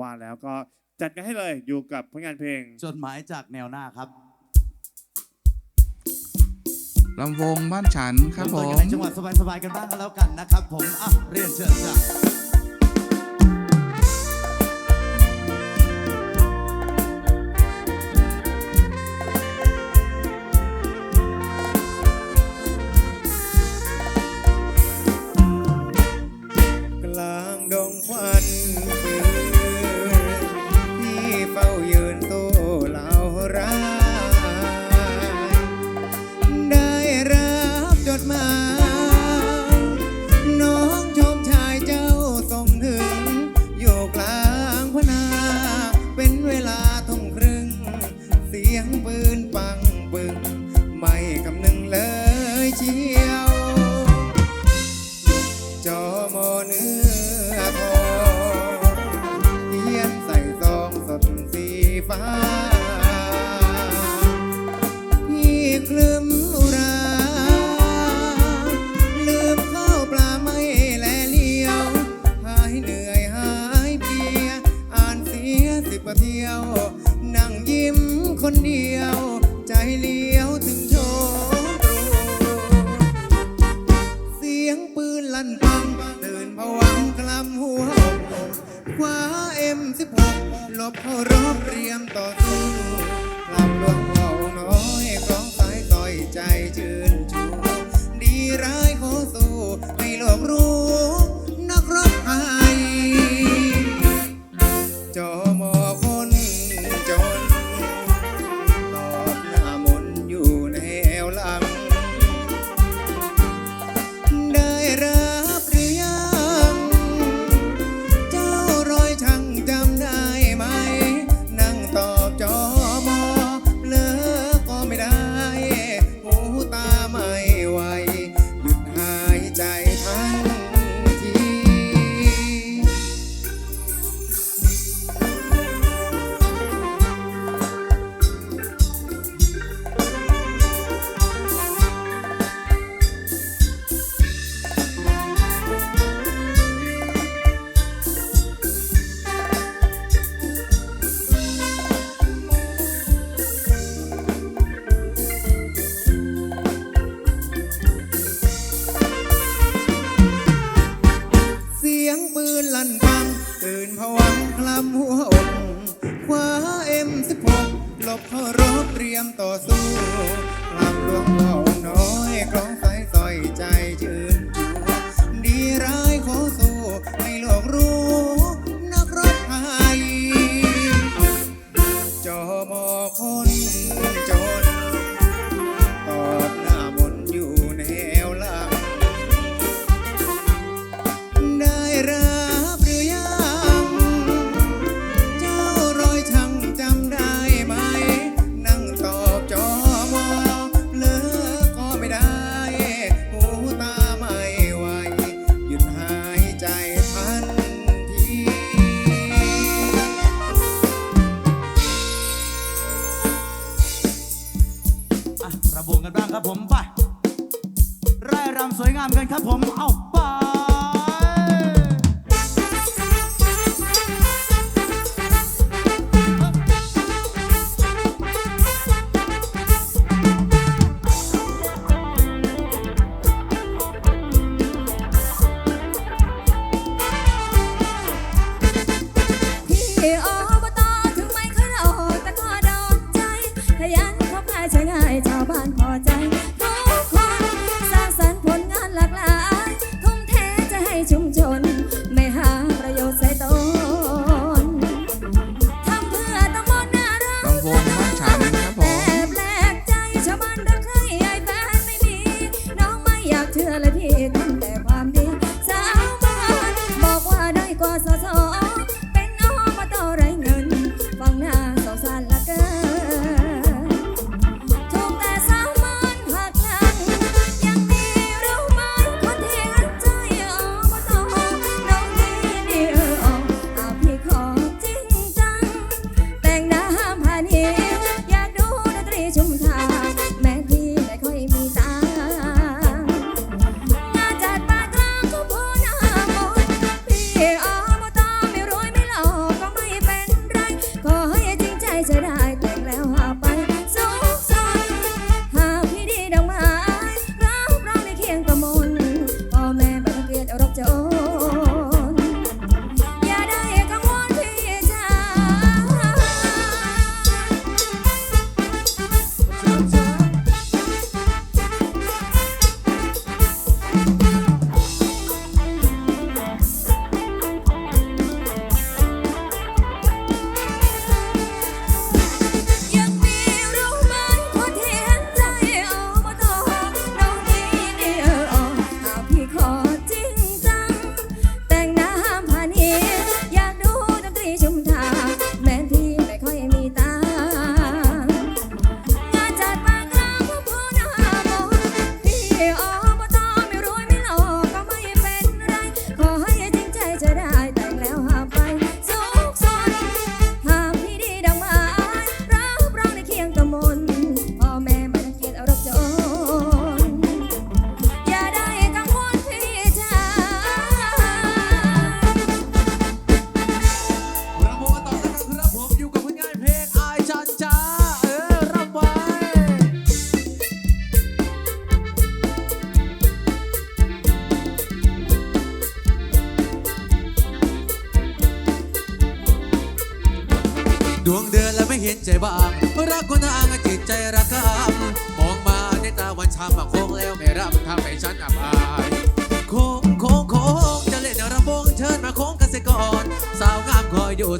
ว่าแล้วก็จัดกันให้เลยอยู่กับผลงานเพลง จดหมายจากแนวหน้าครับลำวงบ้านฉันครับผเริ่มต้นม กันในจังหวัดสบายๆกันบ้างก็แล้วกันนะครับ ผมอะเรียนเชิญจ้ะกลางดงควันปืนพี่ เฝ้ายืนโต้เหล่ารัก พี่คลืมอุรา ลืมข้าวปลาไม่แลเลี้ยว หายเหนื่อยหายเพลีย อ่านเสียสิบกว่าเที่ยว นั่งยิ้มคนเดียว สิบหกลบเขารบเรียมต่อสู้กลับลวงเบาน้อยกร้องสายต่อยใจชื่นชูดีร้ายขอสู้ให้โลกรู้ รำสวยงามกันครับผม เอา time.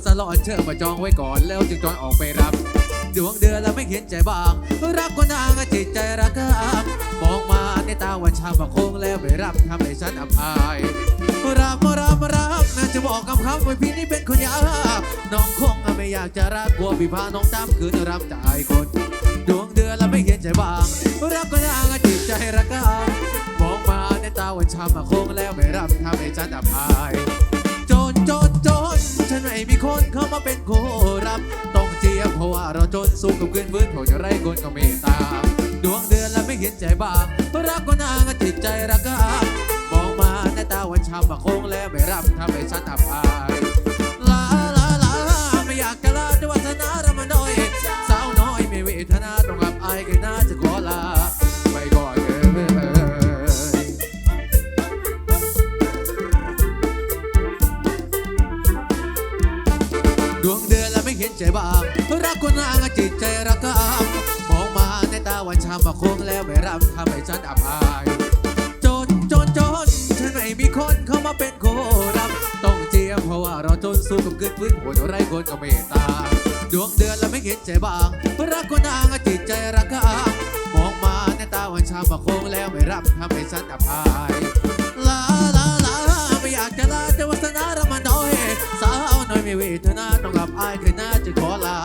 สลอนเชิญมาจองไว้ก่อนแล้วจึงจอนออกไปรับ ดวงเดือนแล้วไม่เห็นใจบ้าง รักคนนางจิตใจระกำมองมาในตาวันช้ำมาโค้งแล้วไม่รับทำให้ฉันอับอายรักรักรักน่าจะบอกกับคำว่าพี่นี่เป็นคนยากน้องคงไม่อยากจะรักกลัวพี่พาน้องตามคืนรับใจคน ดวงเดือนแล้วไม่เห็นใจบ้าง รักก็นางจิตใจระกำมองมาในตาวันช้ำมาโค้งแล้วไม่รับทำให้ฉันอับอาย จนจนฉันไม่มีคนเข้ามาเป็นโครับต้องเจียบเพราะว่าเราจนสู้กับเกินฟื้นผมจะไรคนก็เมตตา ดวงเดือนแล้วไม่เห็นใจบ้างรักก็นางจิตใจรักำมองมาในตาวันช้ำมาคงแล้วไม่รับทำให้ฉันอับอายลาลาลาไม่อยากจะลาด้วยวาสนาเรามัน ดวงเดือนแล้วไม่เห็นใจบ้างรักคนนางจิตใจระกำมองมาในตาวันช้ำมาคงแล้วไม่รับทำให้ฉันอับอายจนจนจนฉันไม่มีคนเข้ามาเป็นโครับต้องเจียมเพราะว่าเราจนสู้กับเกินพื้นโหดไรคนก็เมตตา ดวงเดือนแล้วไม่เห็นใจบ้างรักคนนางจิตใจระกำมองมาในตาวันช้ำมาคงแล้วไม่รับทำให้ฉันอับอายลาลาลาไม่อยากจะลาแต่วาสนา มีเวทนาต้องรับอายคือน่าจะขอลา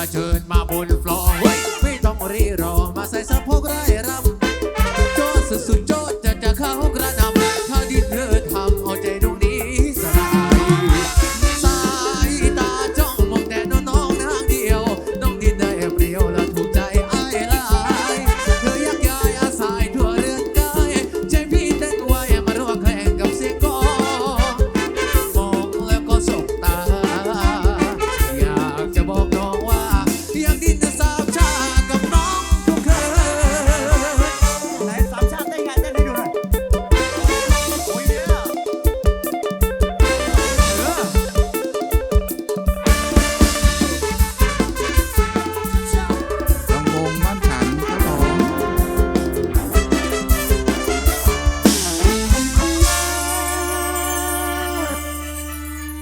I turn my body